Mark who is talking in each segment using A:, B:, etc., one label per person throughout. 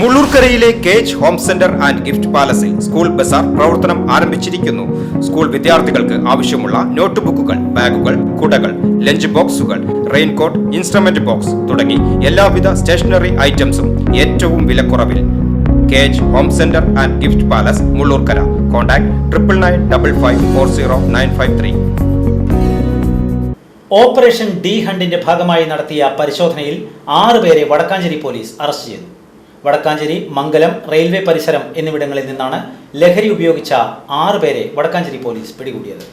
A: മുള്ളൂർക്കരയിലെ cage home centre and gift പാലസിൽ school ബസാർ പ്രവർത്തനം ആരംഭിച്ചിരിക്കുന്നു. സ്കൂൾ വിദ്യാർത്ഥികൾക്ക് ആവശ്യമുള്ള നോട്ട് ബുക്കുകൾ ബാഗുകൾ കുടകൾ ലഞ്ച് ബോക്സുകൾ റെയിൻകോട്ട് ഇൻസ്ട്രുമെന്റ് ബോക്സ് തുടങ്ങി എല്ലാവിധ സ്റ്റേഷനറി ഐറ്റംസും ഏറ്റവും വിലക്കുറവിൽ. Cage home centre and gift palace Mullurkara. Contact triple nine double five four zero nine five three.
B: Operation D ഹണ്ടിന്റെ ഭാഗമായി നടത്തിയ പരിശോധനയിൽ ആറുപേരെ വടക്കാഞ്ചേരി പോലീസ് അറസ്റ്റ് ചെയ്തു. വടക്കാഞ്ചേരി മംഗലം റെയിൽവേ പരിസരം എന്നിവിടങ്ങളിൽ നിന്നാണ് ലഹരി ഉപയോഗിച്ച ആറ് പേരെ വടക്കാഞ്ചേരി പോലീസ് പിടികൂടിയത്.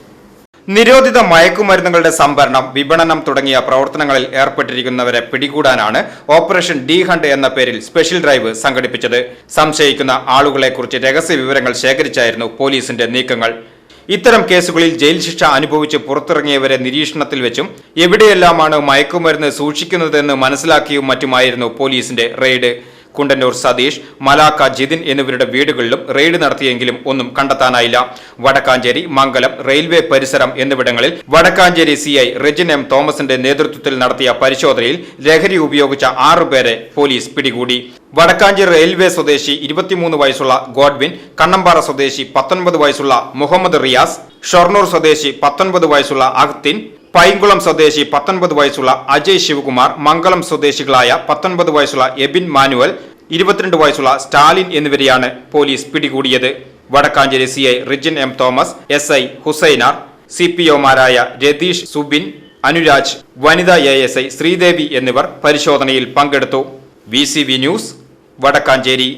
A: നിരോധിത മയക്കുമരുന്നുകളുടെ സംഭരണം വിപണനം തുടങ്ങിയ പ്രവർത്തനങ്ങളിൽ ഏർപ്പെട്ടിരിക്കുന്നവരെ പിടികൂടാനാണ് ഓപ്പറേഷൻ ഡി ഹണ്ട് എന്ന പേരിൽ സ്പെഷ്യൽ ഡ്രൈവ് സംഘടിപ്പിച്ചത്. സംശയിക്കുന്ന ആളുകളെക്കുറിച്ച് രഹസ്യ വിവരങ്ങൾ ശേഖരിച്ചായിരുന്നു പോലീസിന്റെ നീക്കങ്ങൾ. ഇത്തരം കേസുകളിൽ ജയിൽ ശിക്ഷ അനുഭവിച്ച് പുറത്തിറങ്ങിയവരെ നിരീക്ഷണത്തിൽ വെച്ചും എവിടെയെല്ലാമാണ് മയക്കുമരുന്ന് സൂക്ഷിക്കുന്നതെന്ന് മനസ്സിലാക്കിയും മറ്റുമായിരുന്നു പോലീസിന്റെ റെയ്ഡ്. കുണ്ടന്നൂർ സതീഷ് മലാക്ക ജിതിൻ എന്നിവരുടെ വീടുകളിലും റെയ്ഡ് നടത്തിയെങ്കിലും ഒന്നും കണ്ടെത്താനായില്ല. വടക്കാഞ്ചേരി മംഗലം റെയിൽവേ പരിസരം എന്നിവിടങ്ങളിൽ വടക്കാഞ്ചേരി സിഐ റെജിൻ എം തോമസിന്റെ നേതൃത്വത്തിൽ നടത്തിയ പരിശോധനയിൽ ലഹരി ഉപയോഗിച്ച ആറുപേരെ പോലീസ് പിടികൂടി. വടക്കാഞ്ചേരി റെയിൽവേ സ്വദേശി ഇരുപത്തിമൂന്ന് വയസ്സുള്ള ഗോഡ്വിൻ കണ്ണമ്പാറ സ്വദേശി പത്തൊൻപത് വയസ്സുള്ള മുഹമ്മദ് റിയാസ് ഷൊർണൂർ സ്വദേശി പത്തൊൻപത് വയസ്സുള്ള അഹ്തിൻ പൈങ്കുളം സ്വദേശി പത്തൊൻപത് വയസ്സുള്ള അജയ് ശിവകുമാർ മംഗളം സ്വദേശികളായ പത്തൊൻപത് വയസ്സുള്ള എബിൻ മാനുവൽ ഇരുപത്തിരണ്ട് വയസ്സുള്ള സ്റ്റാലിൻ എന്നിവരെയാണ് പോലീസ് പിടികൂടിയത്. Vadakkanchery C I Rijin M Thomas S I Hussainar C P ഒമാരായ Ratheesh Subin Anuraj വനിതാ എ എസ് ഐ ശ്രീദേവി എന്നിവർ പരിശോധനയിൽ പങ്കെടുത്തു. V C V news Vadakkanchery.